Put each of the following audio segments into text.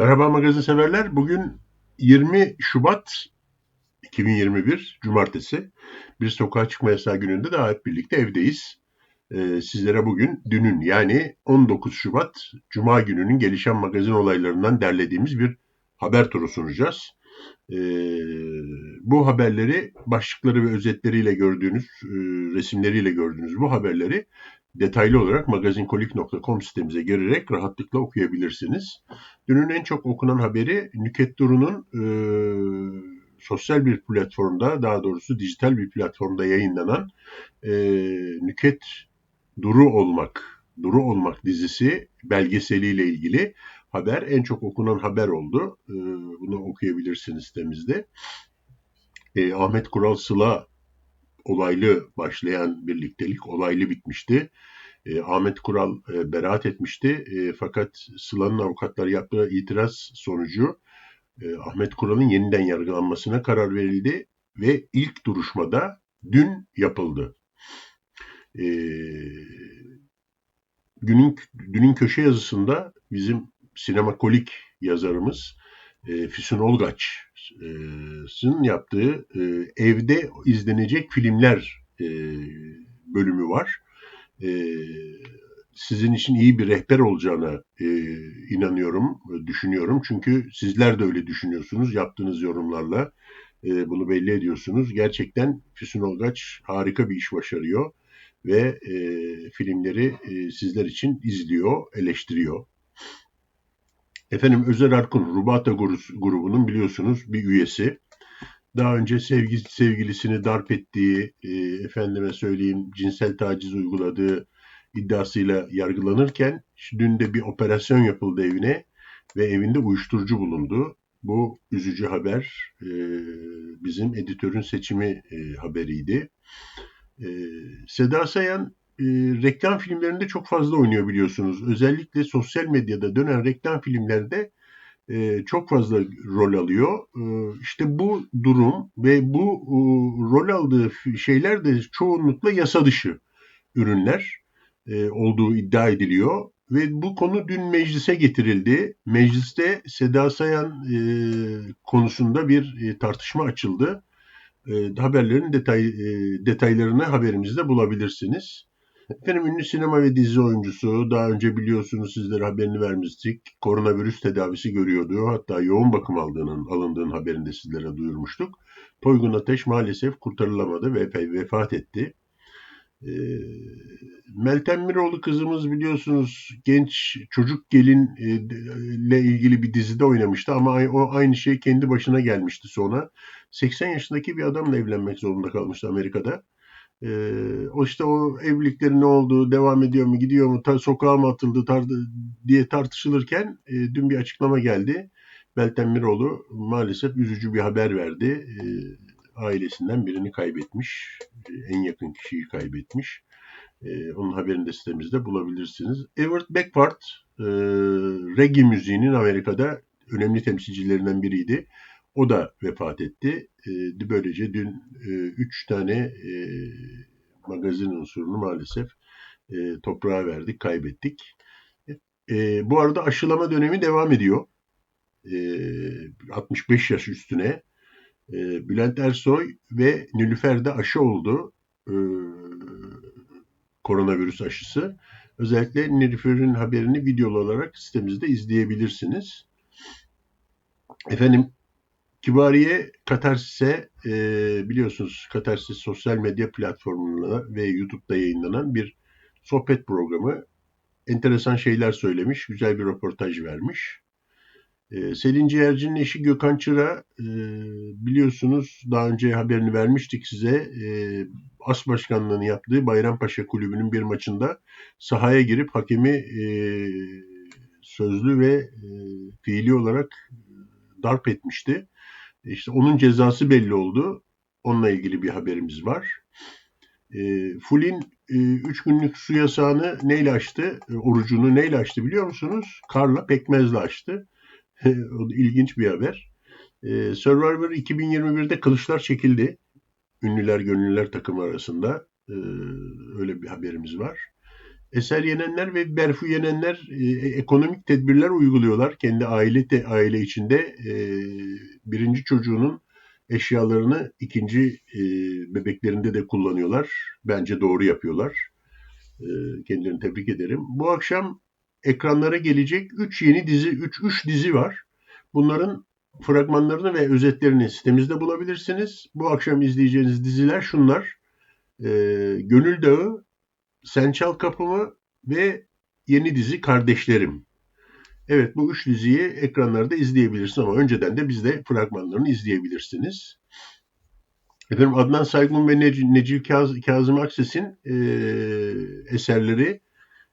Merhaba magazin severler. Bugün 20 Şubat 2021 Cumartesi. Bir sokağa çıkma yasağı gününde daha hep birlikte evdeyiz. Ee, sizlere bugün dünün yani 19 Şubat Cuma gününün gelişen magazin olaylarından derlediğimiz bir haber turu sunacağız. Ee, bu haberleri başlıkları ve özetleriyle gördüğünüz, e, resimleriyle gördüğünüz bu haberleri detaylı olarak magazinkolik.com sitemize girerek rahatlıkla okuyabilirsiniz. Dünün en çok okunan haberi Nüket Duru'nun e, sosyal bir platformda, daha doğrusu dijital bir platformda yayınlanan e, Nüket Duru Olmak, Duru Olmak dizisi belgeseliyle ilgili haber en çok okunan haber oldu. E, bunu okuyabilirsiniz sitemizde. E, Ahmet Kural Sıla olaylı başlayan birliktelik olaylı bitmişti. E, Ahmet Kural e, beraat etmişti. E, fakat Sıla'nın avukatları yaptığı itiraz sonucu e, Ahmet Kural'ın yeniden yargılanmasına karar verildi ve ilk duruşmada dün yapıldı. E, günün dünün köşe yazısında bizim sinemakolik yazarımız e, Füsun Olgaç'ın yaptığı e, evde izlenecek filmler e, bölümü var. E, sizin için iyi bir rehber olacağına e, inanıyorum, düşünüyorum. Çünkü sizler de öyle düşünüyorsunuz yaptığınız yorumlarla. E, bunu belli ediyorsunuz. Gerçekten Füsun Olgaç harika bir iş başarıyor ve e, filmleri e, sizler için izliyor, eleştiriyor. Efendim Özer Arkun, Rubata grubunun biliyorsunuz bir üyesi. Daha önce sevgi, sevgilisini darp ettiği, e, efendime söyleyeyim cinsel taciz uyguladığı iddiasıyla yargılanırken dün de bir operasyon yapıldı evine ve evinde uyuşturucu bulundu. Bu üzücü haber e, bizim editörün seçimi e, haberiydi. E, Seda Sayan e, reklam filmlerinde çok fazla oynuyor biliyorsunuz. Özellikle sosyal medyada dönen reklam filmlerde e, çok fazla rol alıyor. E, işte bu durum ve bu e, rol aldığı şeyler de çoğunlukla yasa dışı ürünler e, olduğu iddia ediliyor. Ve bu konu dün meclise getirildi. Mecliste Seda Sayan e, konusunda bir e, tartışma açıldı. E, haberlerin detay, e, detaylarını haberimizde bulabilirsiniz. Efendim ünlü sinema ve dizi oyuncusu daha önce biliyorsunuz sizlere haberini vermiştik. Koronavirüs tedavisi görüyordu. Hatta yoğun bakım aldığının alındığının haberini de sizlere duyurmuştuk. Toygun Ateş maalesef kurtarılamadı ve vefat etti. E, Meltem Miroğlu kızımız biliyorsunuz genç çocuk gelin e, ilgili bir dizide oynamıştı ama o aynı şey kendi başına gelmişti sonra. 80 yaşındaki bir adamla evlenmek zorunda kalmıştı Amerika'da. E, o işte o evliliklerin ne olduğu, devam ediyor mu, gidiyor mu, ta, sokağa mı atıldı tar- diye tartışılırken e, dün bir açıklama geldi. Meltem Miroğlu maalesef üzücü bir haber verdi. E, ailesinden birini kaybetmiş. En yakın kişiyi kaybetmiş. E, onun haberini de sitemizde bulabilirsiniz. Everett Beckford e, reggae müziğinin Amerika'da önemli temsilcilerinden biriydi. O da vefat etti. E, böylece dün e, üç tane e, magazin unsurunu maalesef e, toprağa verdik, kaybettik. E, bu arada aşılama dönemi devam ediyor. E, 65 yaş üstüne e, Bülent Ersoy ve Nilüfer de aşı oldu. E, koronavirüs aşısı. Özellikle Nilüfer'in haberini videolu olarak sitemizde izleyebilirsiniz. Efendim Kibariye Katarsis'e e, biliyorsunuz Katarsis sosyal medya platformunda ve YouTube'da yayınlanan bir sohbet programı. Enteresan şeyler söylemiş, güzel bir röportaj vermiş. Ee, Selin Ciğerci'nin eşi Gökhan Çıra e, biliyorsunuz daha önce haberini vermiştik size. E, As Başkanlığı'nı yaptığı Bayrampaşa Kulübü'nün bir maçında sahaya girip hakemi e, sözlü ve e, fiili olarak darp etmişti. İşte onun cezası belli oldu. Onunla ilgili bir haberimiz var. E, Fulin 3 günlük su yasağını neyle açtı? orucunu neyle açtı biliyor musunuz? Karla pekmezle açtı. o da ilginç bir haber. Ee, Survivor 2021'de kılıçlar çekildi. Ünlüler gönüllüler takımı arasında. Ee, öyle bir haberimiz var. Eser Yenenler ve Berfu Yenenler e, ekonomik tedbirler uyguluyorlar. Kendi aile de, aile içinde e, birinci çocuğunun eşyalarını ikinci e, bebeklerinde de kullanıyorlar. Bence doğru yapıyorlar. E, kendilerini tebrik ederim. Bu akşam ekranlara gelecek 3 yeni dizi, 3 3 dizi var. Bunların fragmanlarını ve özetlerini sitemizde bulabilirsiniz. Bu akşam izleyeceğiniz diziler şunlar. E, Gönül Dağı, Sen Çal Kapımı ve yeni dizi Kardeşlerim. Evet bu üç diziyi ekranlarda izleyebilirsiniz ama önceden de bizde fragmanlarını izleyebilirsiniz. Efendim Adnan Saygun ve Necip Kaz Kazım Akses'in e, eserleri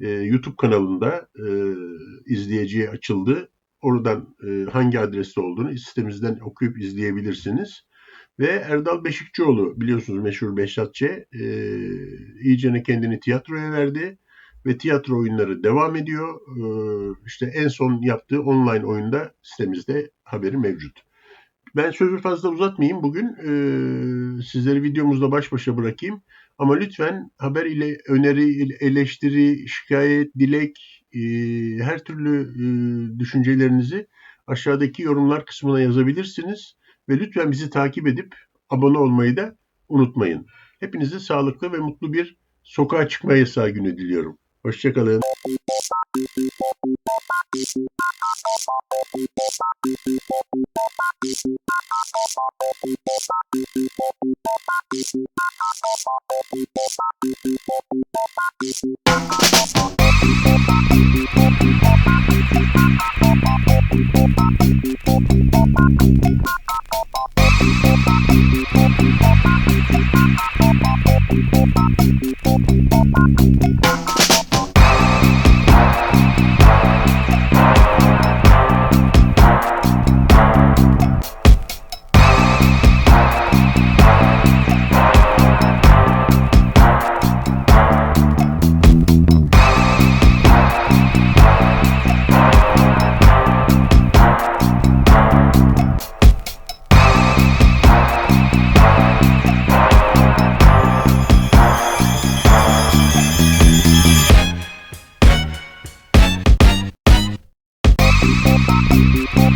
e, YouTube kanalında e, izleyiciye açıldı. Oradan e, hangi adreste olduğunu sitemizden okuyup izleyebilirsiniz. Ve Erdal Beşikçioğlu biliyorsunuz meşhur Behzatçı e, iyicene kendini tiyatroya verdi ve tiyatro oyunları devam ediyor. E, işte en son yaptığı online oyunda sitemizde haberi mevcut. Ben sözü fazla uzatmayayım bugün. E, sizleri videomuzda baş başa bırakayım. Ama lütfen haber ile öneri, eleştiri, şikayet, dilek, e, her türlü e, düşüncelerinizi aşağıdaki yorumlar kısmına yazabilirsiniz. Ve lütfen bizi takip edip abone olmayı da unutmayın. Hepinize sağlıklı ve mutlu bir sokağa çıkma yasağı günü diliyorum. Hoşçakalın.